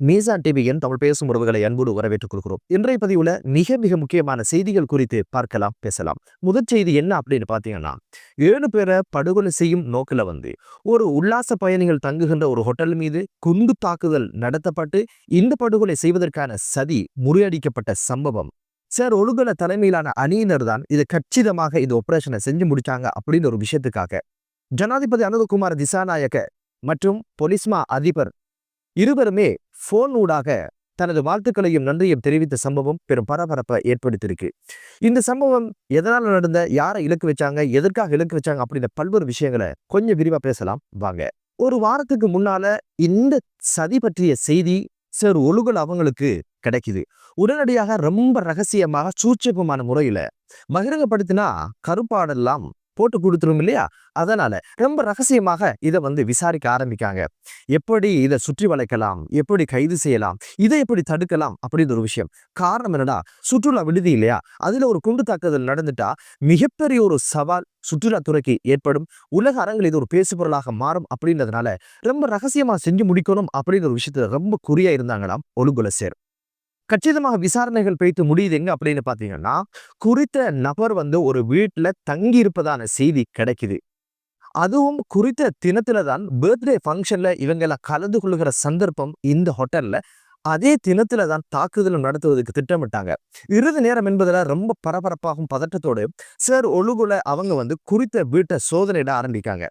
மீசா டிவியின் தமிழ் பேசும் உறவுகளை அன்போடு வரவேற்றுக் கொள்கிறோம். இன்றைய பதிவுல மிக மிக முக்கியமான செய்திகள் குறித்து பார்க்கலாம் பேசலாம். முதற் செய்தி என்ன அப்படின்னு பாத்தீங்கன்னா ஏழு பேரை படுகொலை செய்யும் நோக்கில வந்து ஒரு உல்லாச பயணிகள் தங்குகின்ற ஒரு ஹோட்டல் மீது குண்டு தாக்குதல் நடத்தப்பட்டு இந்த படுகொலை செய்வதற்கான சதி முறியடிக்கப்பட்ட சம்பவம். சார் ஒழுகல தலைமையிலான அணியினர் தான் இது கச்சிதமாக இந்த ஆபரேஷனை செஞ்சு முடிச்சாங்க அப்படின்னு ஒரு விஷயத்துக்காக. ஜனாதிபதி அனந்தகுமார் திசாநாயக்க மற்றும் பொலிஸ்மா அதிபர் இருவருமே போன் ஊடாக தனது வாழ்த்துக்களையும் நன்றியும் தெரிவித்த சம்பவம் பெரும் பரபரப்பை ஏற்படுத்தியிருக்கு. இந்த சம்பவம் எதனால் நடந்த யாரை இலக்கு வச்சாங்க எதற்காக இலக்கு வச்சாங்க அப்படின்ற பல்வேறு விஷயங்களை கொஞ்சம் விரிவா பேசலாம். வாங்க. ஒரு வாரத்துக்கு முன்னால இந்த சதி பற்றிய செய்தி சார் ஒழுகல் அவங்களுக்கு கிடைக்குது. உடனடியாக ரொம்ப ரகசியமாக சூட்சமமான முறையில பகிரங்கப்படுத்தினா கருப்பாடெல்லாம் போட்டு கொடுத்துரும் இல்லையா? அதனால ரொம்ப ரகசியமாக இதை வந்து விசாரிக்க ஆரம்பிக்காங்க. எப்படி இதை சுற்றி வளைக்கலாம்? எப்படி கைது செய்யலாம்? இதை எப்படி தடுக்கலாம்? அப்படின்ற ஒரு விஷயம். காரணம் என்னடா சுற்றுலா விடுதி இல்லையா? அதுல ஒரு குண்டு தாக்குதல் நடந்துட்டா மிகப்பெரிய ஒரு சவால் சுற்றுலாத்துறைக்கு ஏற்படும். உலக அரங்கில் இது ஒரு பேசுபொருளாக மாறும் அப்படின்றதுனால ரொம்ப ரகசியமா செஞ்சு முடிக்கணும் அப்படின்ற ஒரு விஷயத்துல ரொம்ப குறியா இருந்தாங்களாம் ஒழுங்குல சேர் கச்சிதமாக விசாரணைகள் பேய்த்து முடியுது எங்க அப்படின்னு பாத்தீங்கன்னா குறித்த நபர் வந்து ஒரு வீட்டுல தங்கி இருப்பதான செய்தி கிடைக்குது. அதுவும் குறித்த தினத்துல தான் பர்த்டே ஃபங்க்ஷன்ல இவங்க எல்லாம் கலந்து கொள்ளுகிற சந்தர்ப்பம் இந்த ஹோட்டல்ல அதே தினத்துல தான் தாக்குதல் நடத்துவதற்கு திட்டமிட்டாங்க. இறுதி நேரம் என்பதுல ரொம்ப பரபரப்பாகும் பதட்டத்தோடு சார் ஒழுகுல அவங்க வந்து குறித்த வீட்டை சோதனையிட ஆரம்பிக்காங்க.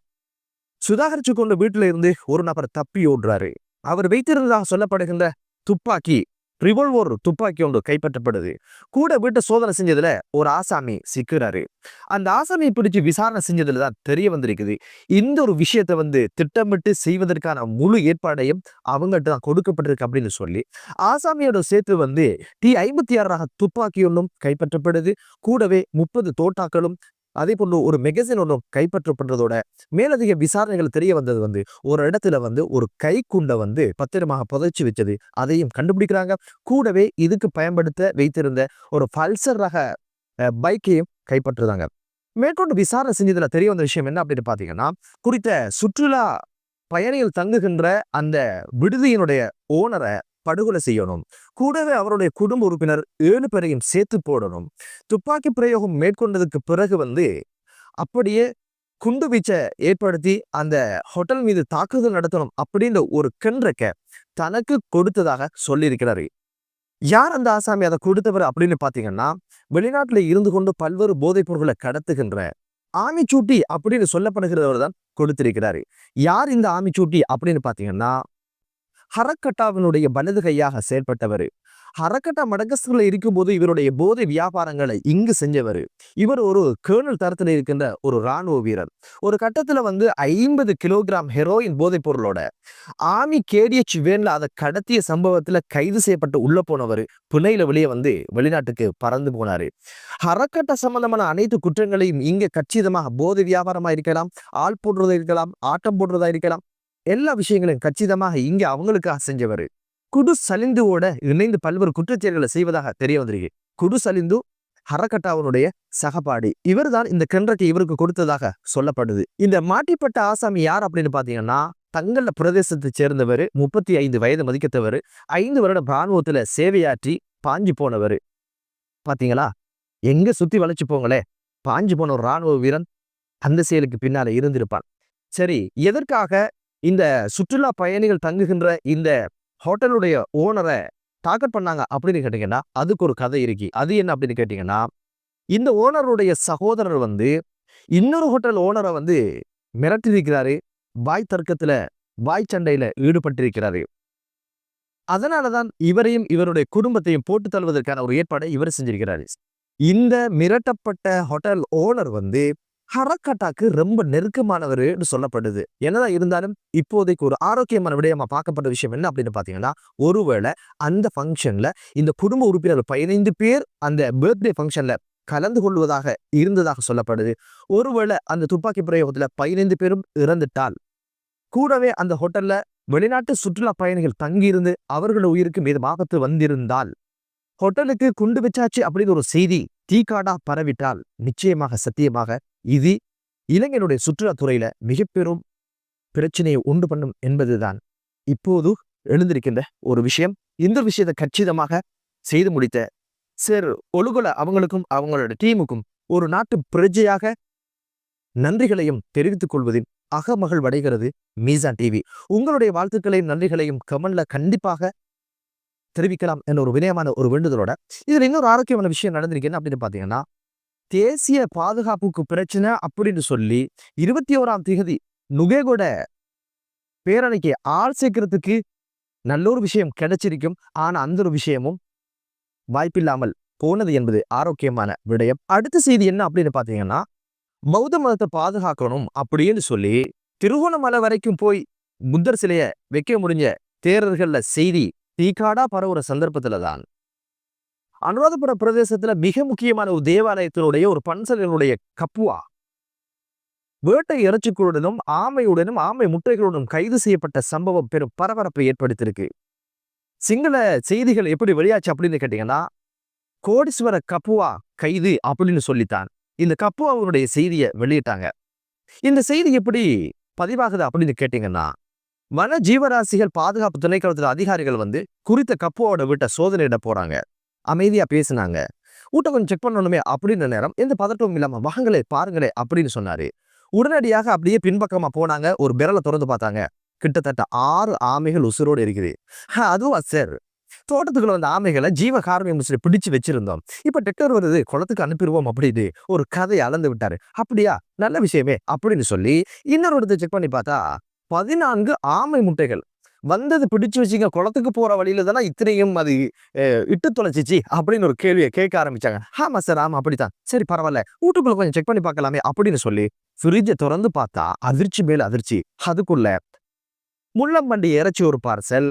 சுதாகரிச்சு கொண்ட வீட்டுல இருந்து ஒரு நபர் தப்பி ஓடுறாரு. அவர் வைத்திருந்ததாக சொல்லப்படுகின்ற துப்பாக்கி ரிவால்வர் துப்பாக்கி ஒன்று கைப்பற்றப்படுது. கூட வீட்டை சோதனை செஞ்சதுல ஒரு ஆசாமி சிக்கிறாரு. அந்த ஆசாமியை பிடிச்சு விசாரணை செஞ்சதுல தான் தெரிய வந்திருக்குது. இந்த ஒரு விஷயத்த வந்து திட்டமிட்டு செய்வதற்கான முழு ஏற்பாடையும் அவங்ககிட்ட தான் கொடுக்கப்பட்டிருக்கு அப்படின்னு சொல்லி ஆசாமியோட சேர்த்து வந்து டி ஐம்பத்தி ஆறு ரக துப்பாக்கி ஒன்றும் கைப்பற்றப்படுது. கூடவே முப்பது தோட்டாக்களும் அதே போன்று ஒரு மெகசின் கைப்பற்ற கைப்பற்றப்படுறதோட மேலதிக விசாரணைகள் தெரிய வந்தது வந்து ஒரு இடத்துல வந்து ஒரு கைக்குண்டை வந்து பத்திரமாக புதைச்சி வச்சது. அதையும் கண்டுபிடிக்கிறாங்க. கூடவே இதுக்கு பயன்படுத்த வைத்திருந்த ஒரு பல்சர் ரக பைக்கையும் கைப்பற்றுறாங்க. மேற்கொண்டு விசாரணை செஞ்சதில் தெரிய வந்த விஷயம் என்ன அப்படின்னு பார்த்தீங்கன்னா குறித்த சுற்றுலா பயணிகள் தங்குகின்ற அந்த விடுதியினுடைய ஓனரை படுகொலை செய்யணும். கூடவே அவருடைய குடும்ப உறுப்பினர் ஏழு பேரையும் சேர்த்து போடணும். துப்பாக்கி பிரயோகம் மேற்கொண்டதுக்கு பிறகு வந்து அப்படியே குண்டு வீச்சை ஏற்படுத்தி அந்த ஹோட்டல் மீது தாக்குதல் நடத்தணும் அப்படின்ற ஒரு கன்றக்க தனக்கு கொடுத்ததாக சொல்லியிருக்கிறாரு. யார் அந்த ஆசாமி? அதை கொடுத்தவர் அப்படின்னு பார்த்தீங்கன்னா வெளிநாட்டில் இருந்து கொண்டு பல்வேறு போதைப் பொருட்களை கடத்துகின்ற ஆமிச்சூட்டி அப்படின்னு சொல்லப்படுகிறவர் தான் கொடுத்திருக்கிறாரு. யார் இந்த ஆமிச்சூட்டி அப்படின்னு பார்த்தீங்கன்னா ஹரக்கட்டாவினுடைய வலது கையாக செயல்பட்டவர் ஹரக்கட்டா மடகஸ்கர்ல இருக்கும்போது இவருடைய போதை வியாபாரங்களை இங்கு செஞ்சவர். இவர் ஒரு கேர்னல் தரத்தில் இருக்கின்ற ஒரு ராணுவ வீரர். ஒரு கட்டத்துல வந்து ஐம்பது கிலோகிராம் ஹெரோயின் போதைப் பொருளோட ஆமி கேடிஎச் வேன்ல அதை கடத்திய சம்பவத்துல கைது செய்யப்பட்டு உள்ள போனவர் புனையில வெளியே வந்து வெளிநாட்டுக்கு பறந்து போனாரு. ஹரக்கட்டா சம்பந்தமான அனைத்து குற்றங்களையும் இங்க கச்சிதமாக போதை வியாபாரமா இருக்கலாம் ஆள் போடுறதா இருக்கலாம் ஆட்டம் போடுறதா இருக்கலாம் எல்லா விஷயங்களையும் கச்சிதமாக இங்க அவங்களுக்காக செஞ்சவர் குடு சலிந்துவோட இணைந்து பல்வேறு குற்றச்செயல்களை செய்வதாக தெரிய வந்திருக்கு. குடு சலிந்து ஹரக்கட்டாவனுடைய சகபாடி இவர்தான் இந்த கிணறத்தை இவருக்கு கொடுத்ததாக சொல்லப்படுது. இந்த மாட்டிப்பட்ட ஆசாமி யார் அப்படின்னு பாத்தீங்கன்னா தங்கள பிரதேசத்தை சேர்ந்தவர் முப்பத்தி ஐந்து வயது மதிக்கத்தவர் ஐந்து வருட இராணுவத்தில் சேவையாற்றி பாஞ்சு போனவர். பாத்தீங்களா எங்க சுத்தி வளைச்சு போங்களே. பாஞ்சு போன ஒரு ராணுவ வீரன் அந்த செயலுக்கு பின்னால இருந்திருப்பான். சரி எதற்காக இந்த சுற்றுலா பயணிகள் தங்குகின்ற இந்த ஹோட்டலுடைய ஓனரை டார்கெட் பண்ணாங்க அப்படின்னு கேட்டீங்கன்னா அதுக்கு ஒரு கதை இருக்கு. அது என்ன அப்படின்னு கேட்டீங்கன்னா இந்த ஓனருடைய சகோதரர் வந்து இன்னொரு ஹோட்டல் ஓனரை வந்து மிரட்டியிருக்கிறாரு. வாய் தர்க்கத்துல வாய் சண்டையில ஈடுபட்டிருக்கிறாரு. அதனால தான் இவரையும் இவருடைய குடும்பத்தையும் போட்டு தள்ளுவதற்கான ஒரு ஏற்பாடை இவர் செஞ்சிருக்கிறாரு. இந்த மிரட்டப்பட்ட ஹோட்டல் ஓனர் வந்து ஹரக்கட்டாக்கு ரொம்ப நெருக்கமானவர்னு சொல்லப்படுது. என்னதான் இருந்தாலும் இப்போதைக்கு ஒரு ஆரோக்கியமான விடயமா பார்க்கப்பட்ட விஷயம் என்ன அப்படின்னு பாத்தீங்கன்னா ஒருவேளை அந்த ஃபங்க்ஷன்ல இந்த குடும்ப உறுப்பினர் பதினைந்து பேர் அந்த பர்த்டே ஃபங்க்ஷன்ல கலந்து கொள்வதாக இருந்ததாக சொல்லப்படுது. ஒருவேளை அந்த துப்பாக்கி பிரயோகத்துல பதினைந்து பேரும் இறந்துட்டால் கூடவே அந்த ஹோட்டல்ல வெளிநாட்டு சுற்றுலா பயணிகள் தங்கியிருந்து அவர்களோட உயிருக்கு மீது ஆபத்து வந்திருந்தால் ஹோட்டலுக்கு குண்டு வச்சாச்சு அப்படின்னு ஒரு செய்தி தீக்காடா பரவிட்டால் நிச்சயமாக சத்தியமாக இது இளைஞனுடைய சுற்றுலாத்துறையில மிக பெரும் பிரச்சனையை உண்டு பண்ணும் என்பதுதான். இப்போது எழுந்திருக்கின்ற ஒரு விஷயம் இந்த விஷயத்தை கச்சிதமாக செய்து முடித்த சேர் ஒழுகுல அவங்களுக்கும் அவங்களோட டீமுக்கும் ஒரு நாட்டு பிரஜையாக நன்றிகளையும் தெரிவித்துக் கொள்வதில் அகமகள் வடைகிறது மீசான் டிவி. உங்களுடைய வாழ்த்துக்களையும் நன்றிகளையும் கமெண்ட்ல கண்டிப்பாக தெரிவிக்கலாம் என்ற ஒரு வினயமான ஒரு வேண்டுதலோட இதுல இன்னொரு ஆரோக்கியமான விஷயம் நடந்திருக்குன்னு அப்படின்னு பாத்தீங்கன்னா தேசிய பாதுகாப்புக்கு பிரச்சனை அப்படின்னு சொல்லி இருபத்தி ஓராம் திகதி நுகேகோட பேரணிக்கு ஆள் சேர்க்கறதுக்கு நல்ல ஒரு விஷயம் கிடைச்சிருக்கும். ஆனா அந்த ஒரு விஷயமும் வாய்ப்பில்லாமல் போனது என்பது ஆரோக்கியமான விடயம். அடுத்த செய்தி என்ன அப்படின்னு பாத்தீங்கன்னா பௌத்த மதத்தை பாதுகாக்கணும் அப்படின்னு சொல்லி திருகோணமலை வரைக்கும் போய் புத்தர் சிலைய வைக்க முடிஞ்ச தேரர்கள்ல செய்தி தீக்காடா பரவுற சந்தர்ப்பத்துல தான் அனுராதபுர பிரதேசத்துல மிக முக்கியமான ஒரு தேவாலயத்தினுடைய ஒரு பன்சலினுடைய கப்புவா. வேட்டை இறைச்சிகளுடனும் ஆமையுடனும் ஆமை முட்டைகளுடனும் கைது செய்யப்பட்ட சம்பவம் பெரும் பரபரப்பை ஏற்படுத்தியிருக்கு. சிங்கள செய்திகள் எப்படி வெளியாச்சு அப்படின்னு கேட்டீங்கன்னா கோடீஸ்வர கப்புவா கைது அப்படின்னு சொல்லித்தான். இந்த கப்புவாவுடைய செய்தியை வெளியிட்டாங்க. இந்த செய்தி எப்படி பதிவாகுது அப்படின்னு கேட்டீங்கன்னா வன ஜீவராசிகள் பாதுகாப்பு திணைக்களத்தில் அதிகாரிகள் வந்து குறித்த கப்புவோட வீட்டை சோதனையிட போறாங்க. அமைதியா பேசினாங்க. வீட்டை கொஞ்சம் செக் பண்ணணுமே அப்படின்ற நேரம் எந்த பதட்டமும் இல்லாம வாங்களே பாருங்களே அப்படின்னு சொன்னாரு. உடனடியாக அப்படியே பின்பக்கமா போனாங்க. ஒரு விரலை திறந்து பார்த்தாங்க. கிட்டத்தட்ட ஆறு ஆமைகள் உசுரோடு இருக்குது. "ஹ, அதுவா சார்? தோட்டத்துக்குள்ள வந்த ஆமைகளை ஜீவ காரணியம் சொல்லி பிடிச்சு வச்சிருந்தோம். இப்ப டெக்டர் வருது குளத்துக்கு அனுப்பிடுவோம் அப்படின்னு ஒரு கதையை அளந்து விட்டாரு. அப்படியா? நல்ல விஷயமே அப்படின்னு சொல்லி இன்னொரு இடத்தை செக் பண்ணி பார்த்தா பதினான்கு ஆமை முட்டைகள். வந்தது பிடிச்சு வச்சுங்க குளத்துக்கு போற வழியில தானே இத்தனையும் அது இட்டு தொலைச்சிச்சு? அப்படின்னு ஒரு கேள்வியை கேட்க ஆரம்பிச்சாங்க. ஆமா சார் ஆமா அப்படித்தான். சரி பரவாயில்ல. வீட்டுக்குள்ள கொஞ்சம் செக் பண்ணி பார்க்கலாமே அப்படின்னு சொல்லி ஃப்ரிட்ஜை திறந்து பார்த்தா அதிர்ச்சி மேல் அதிர்ச்சி. அதுக்குள்ள முள்ளம்பண்டி இறைச்சி ஒரு பார்சல்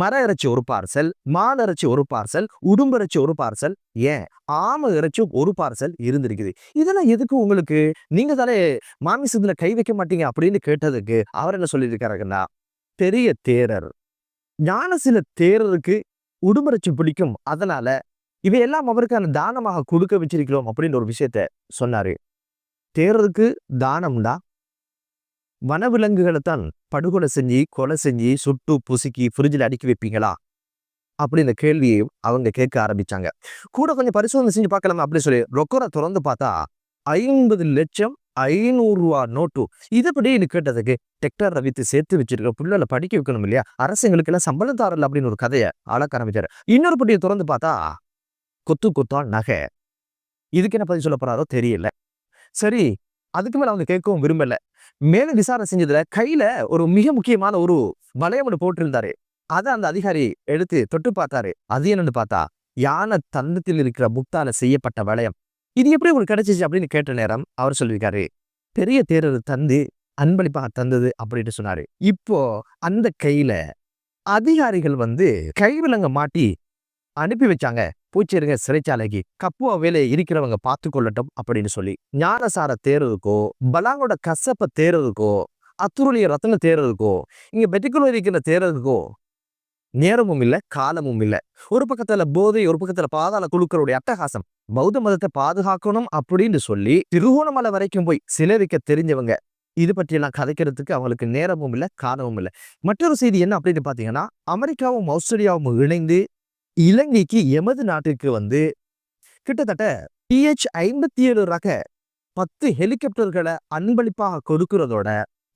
மர இறைச்சி ஒரு பார்சல் மான் இறைச்சி ஒரு பார்சல் உடும்பு இறைச்சி ஒரு பார்சல் ஏன்? ஆமை இறைச்சி ஒரு பார்சல் இருந்திருக்குது. இதெல்லாம் எதுக்கு உங்களுக்கு? நீங்க தானே மாமிசத்துல கை வைக்க மாட்டீங்க அப்படின்னு கேட்டதுக்கு அவர் என்ன சொல்லியிருக்காருன்னா பெரிய தேரர். ஞான சில தேரருக்கு உடும்பரைச்சி பிடிக்கும். அதனால இவையெல்லாம் அவருக்கான தானமாக கொடுக்க வச்சிருக்கிறோம் அப்படின்னு ஒரு விஷயத்த சொன்னாரு. தேரருக்கு தானம்னா வனவிலங்குகளை தான் படுகொலை செஞ்சு கொலை செஞ்சு சுட்டு புசுக்கி ஃப்ரிட்ஜில் அடுக்கி வைப்பீங்களா? அப்படின்னு கேள்வியை அவங்க கேட்க ஆரம்பிச்சாங்க. கூட கொஞ்சம் பரிசோதனை செஞ்சு பார்க்கலாமா? அப்படின்னு சொல்லி ரொக்கரை திறந்து பார்த்தா ஐம்பது லட்சம் ஐநூறு ரூபா நோட்டு. இதுபடி கேட்டதுக்கு டெக்டர் ரவித்து சேர்த்து வச்சிருக்க பிள்ளைல படிக்க வைக்கணும் இல்லையா? அரசுங்களுக்கு எல்லாம் சம்பளம் தாரல அப்படின்னு ஒரு கதையை அளக்க ஆரம்பிச்சாரு. இன்னொரு பட்டியை திறந்து பார்த்தா கொத்து கொத்தா நகை. இதுக்கு என்ன பதில் சொல்ல போறாரோ தெரியல. சரி அதுக்கு மேல அவங்க கேட்கவும் விரும்பல. மேலும் விசாரணை செஞ்சதுல கையில ஒரு மிக முக்கியமான ஒரு வளையம் ஒன்று போட்டிருந்தாரு. அதை அந்த அதிகாரி எடுத்து தொட்டு பார்த்தாரு. அது என்னன்னு பார்த்தா யானை தந்தத்தில் இருக்கிற முக்தால செய்யப்பட்ட வளையம். இது எப்படி உங்களுக்கு கிடைச்சிச்சு அப்படின்னு கேட்ட நேரம் அவர் சொல்லியிருக்காரு. பெரிய தேரர் தந்து அன்பளிப்பாக தந்தது அப்படின்ட்டு சொன்னாரு. இப்போ அந்த கையில அதிகாரிகள் வந்து கைவிலங்க மாட்டி அனுப்பி வச்சாங்க. பூச்சிருங்க சிறைச்சாலைக்கு கப்புவா வேலையை இருக்கிறவங்க பார்த்து கொள்ளட்டும் அப்படின்னு சொல்லி. ஞானசார தேர்றதுக்கோ பலாங்கோட கசப்பை தேர்றதுக்கோ அத்துருளிய ரத்தன தேர்றதுக்கோ இங்க பெட்டிக்குள்ள இருக்கிற தேர்றதுக்கோ நேரமும் இல்லை காலமும் இல்லை. ஒரு பக்கத்துல போதை ஒரு பக்கத்துல பாதாள குழுக்களுடைய அட்டகாசம். பௌத்த மதத்தை பாதுகாக்கணும் அப்படின்னு சொல்லி திருகோணமலை வரைக்கும் போய் சிலரிக்க தெரிஞ்சவங்க. இது பற்றியெல்லாம் கதைக்கிறதுக்கு அவங்களுக்கு நேரமும் இல்லை காலமும் இல்லை. மற்றொரு செய்தி என்ன அப்படின்னு பார்த்தீங்கன்னா அமெரிக்காவும் ஆஸ்திரேலியாவும் இணைந்து இலங்கைக்கு எமது நாட்டிற்கு வந்து கிட்டத்தட்ட டிஹெச் ஐம்பத்தி ஏழு ரக பத்து ஹெலிகாப்டர்களை அன்பளிப்பாக கொடுக்கிறதோட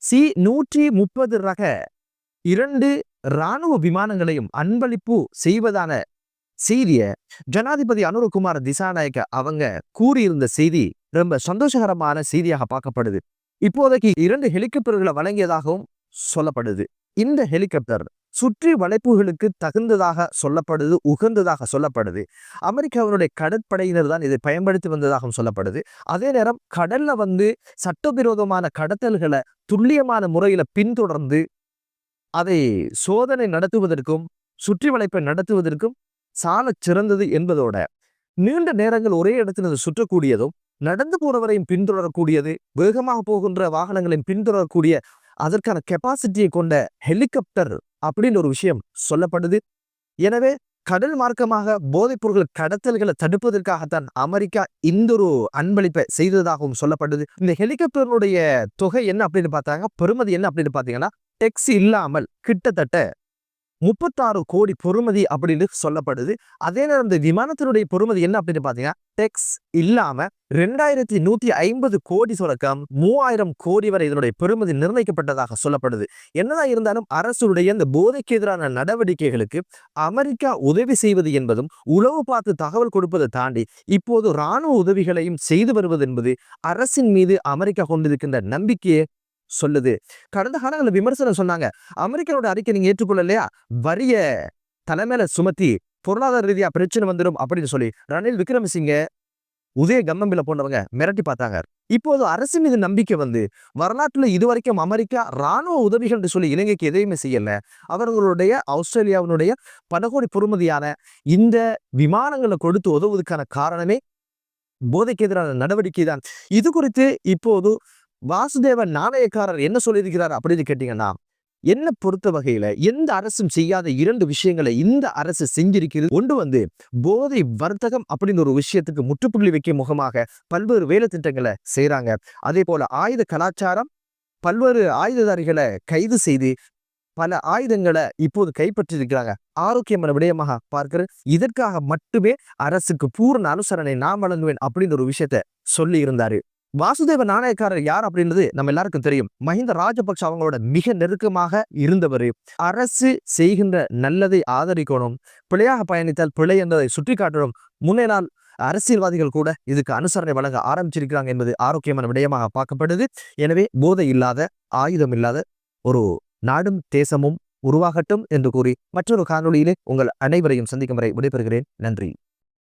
சி நூற்றி முப்பது ரக இரண்டு இராணுவ விமானங்களையும் அன்பளிப்பு செய்வதான செய்திய ஜனாதிபதி அனுரகுமார திசாநாயக்க அவங்க கூறியிருந்த செய்தி ரொம்ப சந்தோஷகரமான செய்தியாக பார்க்கப்படுது. இப்போதைக்கு இரண்டு ஹெலிகாப்டர்களை வழங்கியதாகவும் சொல்லப்படுது. இந்த ஹெலிகாப்டர் சுற்றி வளைப்புகளுக்கு தகுந்ததாக சொல்லப்படுது உகந்ததாக சொல்லப்படுது. அமெரிக்காவினுடைய கடற்படையினர் தான் இதை பயன்படுத்தி வந்ததாகவும் சொல்லப்படுது. அதே நேரம் கடல்ல வந்து சட்டவிரோதமான கடத்தல்களை துல்லியமான முறையில பின்தொடர்ந்து அதை சோதனை நடத்துவதற்கும் சுற்றி வளைப்பை நடத்துவதற்கும் சாலச் சிறந்தது என்பதோட நீண்ட நேரங்கள் ஒரே இடத்துல சுற்றக்கூடியதும் நடந்து போறவரையும் பின்தொடரக்கூடியது வேகமாக போகின்ற வாகனங்களையும் பின்தொடரக்கூடிய அதற்கான கெப்பாசிட்டியை கொண்ட ஹெலிகாப்டர் அப்படின்னு ஒரு விஷயம் சொல்லப்படுது. எனவே கடல் மார்க்கமாக போதைப் பொருட்கள் கடத்தல்களை தடுப்பதற்காகத்தான் அமெரிக்கா இந்த ஒரு அன்பளிப்பை செய்ததாகவும் சொல்லப்படுது. இந்த ஹெலிகாப்டருடைய தொகை என்ன அப்படின்னு பார்த்தாங்க? பெருமதி என்ன அப்படின்னு பார்த்தீங்கன்னா டெக்ஸ் இல்லாமல் கிட்டத்தட்ட முப்பத்தாறு கோடி பொறுமதி அப்படின்னு சொல்லப்படுது. அதே நேரம் இந்த விமானத்தினுடைய பொறுமதி என்ன அப்படின்னு பார்த்தீங்கன்னா டெக்ஸ் இல்லாம ரெண்டாயிரத்தி நூத்தி ஐம்பது கோடி தொடக்கம் மூவாயிரம் கோடி வரை இதனுடைய பெறுமதி நிர்ணயிக்கப்பட்டதாக சொல்லப்படுது. என்னதான் இருந்தாலும் அரசுடைய இந்த போதைக்கு எதிரான நடவடிக்கைகளுக்கு அமெரிக்கா உதவி செய்வது என்பதும் உளவு பார்த்து தகவல் கொடுப்பதை தாண்டி இப்போது இராணுவ உதவிகளையும் செய்து வருவது என்பது அரசின் மீது அமெரிக்கா கொண்டிருக்கின்ற நம்பிக்கையை சொல்லுது. கடந்த காலங்களில் விமர்சனம் சொன்னாங்க. அமெரிக்காவோட அறிக்கை நீங்க ஏற்றுக்கொள்ளலையா? வரிய தலைமையில சுமத்தி பொருளாதார ரீதியா பிரச்சனை வந்துடும் அப்படின்னு சொல்லி ரணில் விக்ரமசிங்க உதய கம்மம்பில போனவங்க மிரட்டி பார்த்தாங்க. இப்போது அரசு மீது நம்பிக்கை வந்து வரலாற்றுல இதுவரைக்கும் அமெரிக்கா ராணுவ உதவிகள் என்று சொல்லி இலங்கைக்கு எதையுமே செய்யல. அவர்களுடைய ஆஸ்திரேலியாவினுடைய பல கோடி பொறுமதியான இந்த விமானங்களை கொடுத்து உதவுவதற்கான காரணமே போதைக்கு எதிரான நடவடிக்கை தான் இது குறித்து இப்போது வாசுதேவன் நாணயக்காரர் என்ன சொல்லியிருக்கிறார் அப்படின்னு கேட்டீங்கன்னா என்ன பொறுத்த வகையில எந்த அரசும் செய்யாத இரண்டு விஷயங்களை இந்த அரசு செஞ்சிருக்கிறது. ஒன்று வந்து போதை வர்த்தகம் அப்படின்னு ஒரு விஷயத்துக்கு முற்றுப்புள்ளி வைக்கும் முகமாக பல்வேறு வேலை திட்டங்களை செய்றாங்க. அதே போல ஆயுத கலாச்சாரம் பல்வேறு ஆயுததாரிகளை கைது செய்து பல ஆயுதங்களை இப்போது கைப்பற்றியிருக்கிறாங்க. ஆரோக்கியமான விடயமாக பார்க்கிற இதற்காக மட்டுமே அரசுக்கு பூர்ண அனுசரணை நான் வழங்குவேன் அப்படின்னு ஒரு விஷயத்த சொல்லி இருந்தாரு வாசுதேவ நாணயக்காரர் யார் அப்படின்றது நம்ம எல்லாருக்கும் தெரியும். மஹிந்த ராஜபக்ஷ அவங்களோட மிக நெருக்கமாக இருந்தவர். அரசு செய்கின்ற நல்லதை ஆதரிக்கணும். பிழையாக பயணித்தால் பிழை என்பதை சுற்றி காட்டணும் முன்னே நாள் அரசியல்வாதிகள் கூட இதுக்கு அனுசரணை வழங்க ஆரம்பிச்சிருக்கிறாங்க என்பது ஆரோக்கியமான விடயமாக பார்க்கப்படுது. எனவே போதை இல்லாத ஆயுதம் இல்லாத ஒரு நாடும் தேசமும் உருவாகட்டும் என்று கூறி மற்றொரு காணொளியிலே உங்கள் அனைவரையும் சந்திக்கும் வரை விடைபெறுகிறேன். நன்றி.